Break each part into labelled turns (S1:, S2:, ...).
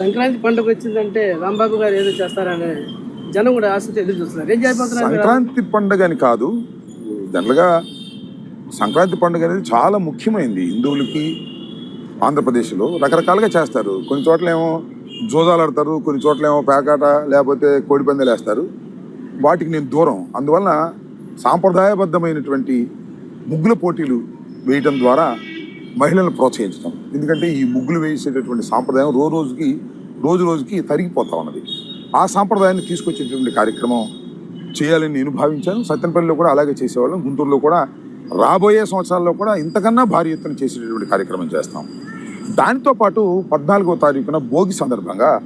S1: సంక్రాంతి పండుగ వచ్చిందంటే రాంబాబు గారు ఏదో చేస్తారని జనం కూడా ఆసక్తి ఎదురు చూస్తున్నారు. ఏం చేయబోతున్నారు
S2: సంక్రాంతి పండుగ అని కాదు. జనరల్గా సంక్రాంతి పండుగ అనేది చాలా ముఖ్యమైనది హిందువులకి ఆంధ్రప్రదేశ్లో రకరకాలుగా చేస్తారు. కొన్ని చోట్ల ఏమో జోదాలు ఆడతారు కొన్ని చోట్ల ఏమో పేకాట లేకపోతే కోడిపందాలు వేస్తారు. వాటికి నేను దూరం. అందువలన సాంప్రదాయబద్ధమైనటువంటి ముగ్గుల పోటీలు వేయటం ద్వారా మహిళలను ప్రోత్సహించడం. ఎందుకంటే ఈ ముగ్గులు వేసేటటువంటి సాంప్రదాయం రోజు రోజుకి రోజు రోజుకి తరిగిపోతా ఉన్నది. ఆ సాంప్రదాయాన్ని తీసుకొచ్చేటువంటి కార్యక్రమం చేయాలని నేను భావించాను. సత్యనపల్లిలో కూడా అలాగే చేసేవాళ్ళం. గుంటూరులో కూడా రాబోయే సంవత్సరాల్లో కూడా ఇంతకన్నా భారీ ఎత్తున చేసేటటువంటి కార్యక్రమం చేస్తాం. దానితో పాటు పద్నాలుగో తారీఖున భోగి సందర్భంగా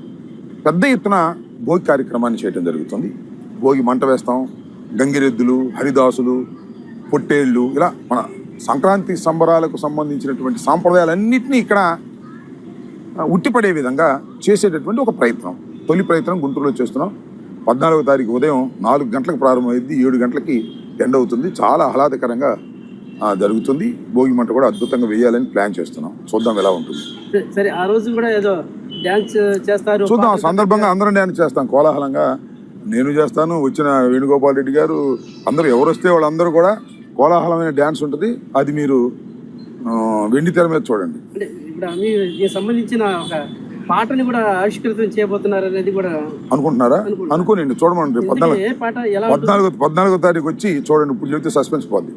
S2: పెద్ద ఎత్తున భోగి కార్యక్రమాన్ని చేయడం జరుగుతుంది. భోగి మంట వేస్తాం. గంగిరెద్దులు హరిదాసులు పొట్టేళ్ళు ఇలా మన సంక్రాంతి సంబరాలకు సంబంధించినటువంటి సాంప్రదాయాలన్నింటినీ ఇక్కడ ఉట్టిపడే విధంగా చేసేటటువంటి ఒక ప్రయత్నం. తొలి ప్రయత్నం గుంటూరులో చేస్తున్నాం. పద్నాలుగో తారీఖు ఉదయం నాలుగు గంటలకు ప్రారంభమైంది ఏడు గంటలకి ఎండ్ అవుతుంది. చాలా ఆహ్లాదకరంగా జరుగుతుంది. భోగి మంట కూడా అద్భుతంగా వేయాలని ప్లాన్ చేస్తున్నాం. చూద్దాం ఎలా ఉంటుంది.
S1: సరే, ఆ రోజు కూడా ఏదో డ్యాన్స్ చేస్తారు.
S2: చూద్దాం. సందర్భంగా అందరం డ్యాన్స్ చేస్తాం. కోలాహలంగా నేను చేస్తాను వచ్చిన వేణుగోపాల్ రెడ్డి గారు అందరూ ఎవరు వస్తే వాళ్ళందరూ కూడా కోలాహలమైన డ్యాన్స్ ఉంటుంది. అది మీరు వెండి తెర మీద చూడండి.
S1: అంటే ఇప్పుడు సంబంధించిన ఒక పాటని కూడా ఆవిష్కృతం చేయబోతున్నారు అనేది కూడా
S2: అనుకుంటున్నారా? అనుకోనండి చూడమండి. పద్నాలుగు పద్నాలుగో పద్నాలుగో తారీఖు వచ్చి చూడండి ఇప్పుడు చెప్తే సస్పెన్స్ పోద్ది.